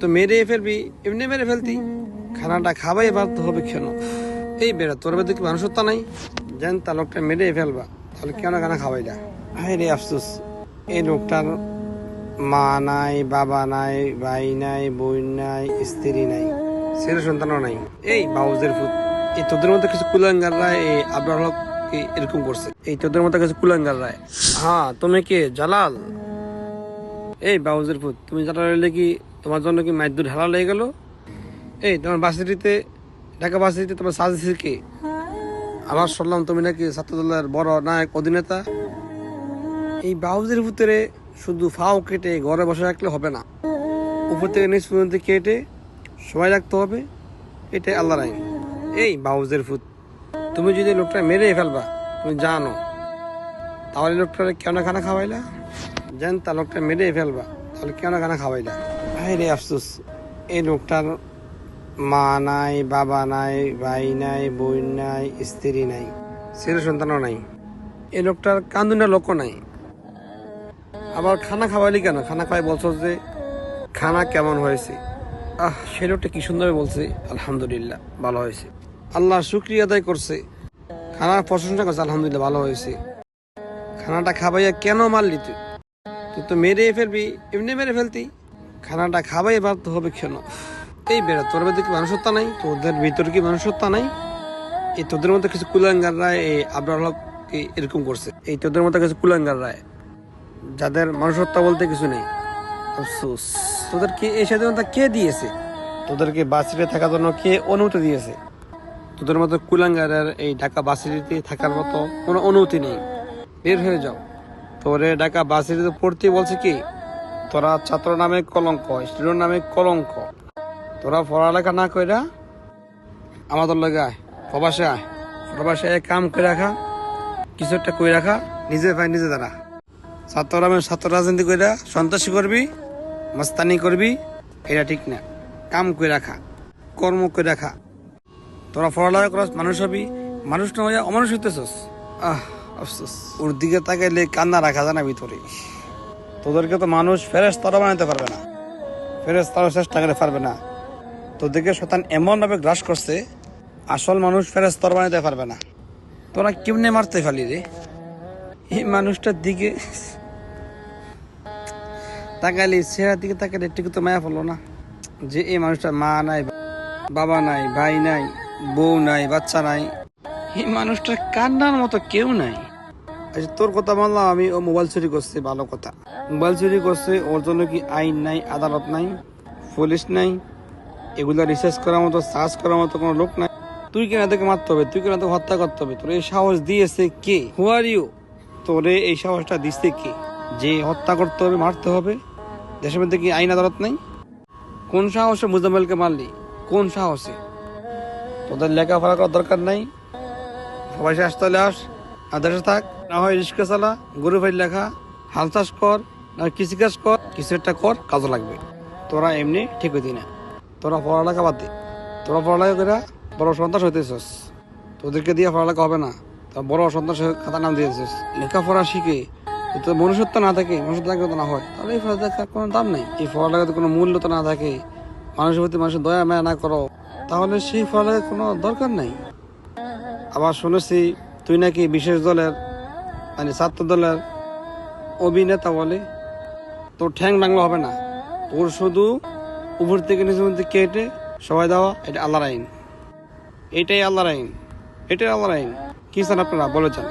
তো মেরে ফেলবি, এমনি মেরে ফেলতি। খানাটা খাবাই এবার তো হবে কেন? এই বেড়া, তোর বেদে কি মানুষত্ব নাই? জান তা লোকটা মেরে ফেলবা, তাহলে কেন খানা না হায় রে আফসোস। এই লোকটার মা নাই, বাবা নাই, ভাই নাই, বোন নাই, স্ত্রী নাই, ছেলে সন্তানও নাই। এই বাউজের ফুট এই তোদের মধ্যে কিছু কুলাঙ্গাররা এই আবরার হক এরকম করছে? এই তোদের মধ্যে কিছু কুলাঙ্গাররা হ্যাঁ তুমি কে? জালাল? এই বাউজের ফুট তুমি জালাল কি তোমার জন্য কি মাইদুর ঢালা লেগে গেল? এই, তোমার বাসিটিতে, ঢাকা বাসিটিতে তোমার সাজেছে কে? আবার শুনলাম তুমি নাকি ছাত্রদলের বড় নায়ক অধিনেতা এই বাউজের ভিতরে শুধু ফাও কেটে ঘরে বসে রাখলে হবে না। উপর থেকে নিচ পর্যন্ত কেটে সময় রাখতে হবে। এটাই আল্লাহর আইন। এই বাউজের ফুট তুমি যদি লোকটা মেরে ফেলবা, তুমি জানো। তাহলে লোকটা কেন খানা খাওয়াইলা? জান তা লোকটা মেরে ফেলবা, তাহলে কেন খানা খাওয়াইলা? ভাই রে আফসোস এই লোকটার মা নাই, বাবা নাই, ভাই নাই, বোন নাই, স্ত্রী নাই, ছেলে সন্তানও নাই। এই লোকটার কান্দুনা লোক নাই। আবার খানা খাওয়াইলি কেন? খানা খাওয়াই বলছো যে খানা কেমন হয়েছে? আহ, সে লোকটা কি সুন্দর বলছে? আলহামদুলিল্লাহ, ভালো হয়েছে। আল্লাহ শুক্রিয়া আদায় করছে। খানার প্রশংসা করছে, আলহামদুলিল্লাহ, ভালো হয়েছে। খানাটা খাবাইয়া কেন মারলি তুই? তুই তো মেরে ফেলবি, এমনি মেরে ফেলতি। খানাটা খাবাই এবার তো হবে কেন? এই বেড়া, তোর মধ্যে কি মানুষত্ব নাই? তোদের ভিতরে কি মানুষত্ব নাই? এই তোদের মধ্যে কিছু কুলাঙ্গাররা এই আবরার হক এরকম করছে? এই তোদের মধ্যে কিছু কুলাঙ্গাররা যাদের মানুষত্ব বলতে কিছু নেই। আফসোস। তোদেরকে এই স্বাধীনতা কে দিয়েছে? তোদেরকে বাসিতে থাকার জন্য কে অনুমতি দিয়েছে? তোদের মতো কুলাঙ্গারের এই ঢাকা বাসিটিতে থাকার মতো কোনো অনুমতি নেই। বের হয়ে যাও। তোরে ঢাকা বাসিটিতে পড়তে বলছে কি? তোরা ছাত্র নামে কলঙ্ক, স্টুডেন্ট নামে কলঙ্ক। তোরা পড়ালেখা না কইরা আমাদের লগে আয়, প্রবাসে আয়। প্রবাসে কাম করে রাখা, কিছু একটা করে রাখা, নিজে পাই নিজে দাঁড়া ছাত্র নামে ছাত্র রাজনীতি কইরা সন্ত্রাসী করবি, মস্তানি করবি, এটা ঠিক না। কাম করে রাখা, কর্ম করে রাখা। তোরা পড়ালেখা করস, মানুষ হবি, মানুষ না হইয়া অমানুষ হইতেছস। আহ, আফসোস। ওর দিকে তাকাইলে কান্না রাখা যায় না ভিতরে। তোদেরকে তো মানুষ ফেরেস তারা বানাতে পারবে না। ফেরেস তারা চেষ্টা করে পারবে না। তোদেরকে শতান এমনভাবে গ্রাস করছে, আসল মানুষ ফেরেস তর বানাতে পারবে না। তোরা কেমনে মারতে ফেলি রে? এই মানুষটার দিকে তাকালি চেহারার দিকে তাকালে একটু তো মায়া পড়ল না। যে এই মানুষটা মা নাই, বাবা নাই, ভাই নাই, বউ নাই, বাচ্চা নাই, এই মানুষটার কান্নার মতো কেউ নাই। তোর কথা বললাম, আমি ও মোবাইল চুরি করছে, ভালো কথা। মোবাইল চুরি করছে, ওর জন্য কি আইন নাই, আদালত নাই, পুলিশ নাই, এগুলো রিসার্চ করার মতো সার্চ করার মতো কোনো লোক নাই। তুই কেন তোকে মারতে হবে? তুই কেন তোকে হত্যা করতে হবে? তোর এই সাহস দিয়েছে কে? আর ইউ তোরে এই সাহসটা দিচ্ছে কে? যে হত্যা করতে হবে, মারতে হবে। দেশের মধ্যে কি আইন আদালত নাই? কোন সাহসে মুজাম্মেলকে মারলি? কোন সাহসে? তোদের লেখাপড়া করার দরকার নাই? সবাই আসতে হলে আস। আর দেশে থাক। না হয় রিক্সা চালা, গরু ভাই লেখা, হাল চাষ কর, না কৃষিকাজ কর, কিছু একটা কর কাজে লাগবে। তোরা এমনি ঠিক হইতি না। তোরা পড়ালেখা বাদ দে। তোরা পড়ালেখা করে বড় সন্ত্রাস হইতেছস। তোদেরকে দিয়ে পড়ালেখা হবে না। তা বড় সন্ত্রাস খাতার নাম দিয়েছিস লেখাপড়া শিখে তোর মনুষ্যত্ব না থাকে, মনুষ্যত্ব তো না হয়। তাহলে এই পড়ালেখার কোনো দাম নেই। এই পড়ালেখাতে কোনো মূল্য তো না থাকে। মানুষের প্রতি মানুষের দয়া মায়া না করো। তাহলে সেই পড়ালেখার কোনো দরকার নেই। আবার শুনেছি তুই নাকি বিশেষ দলের মানে ছাত্র দলের অভিনেতা বলে? তোর ঠ্যাং বাংলা হবে না। তোর শুধু উপর থেকে নিচে মধ্যে কেটে সবাই দেওয়া, এটা আল্লাহর আইন। এটাই আল্লাহর আইন। এটাই আল্লাহর আইন। কি স্যার আপনারা? বলে চান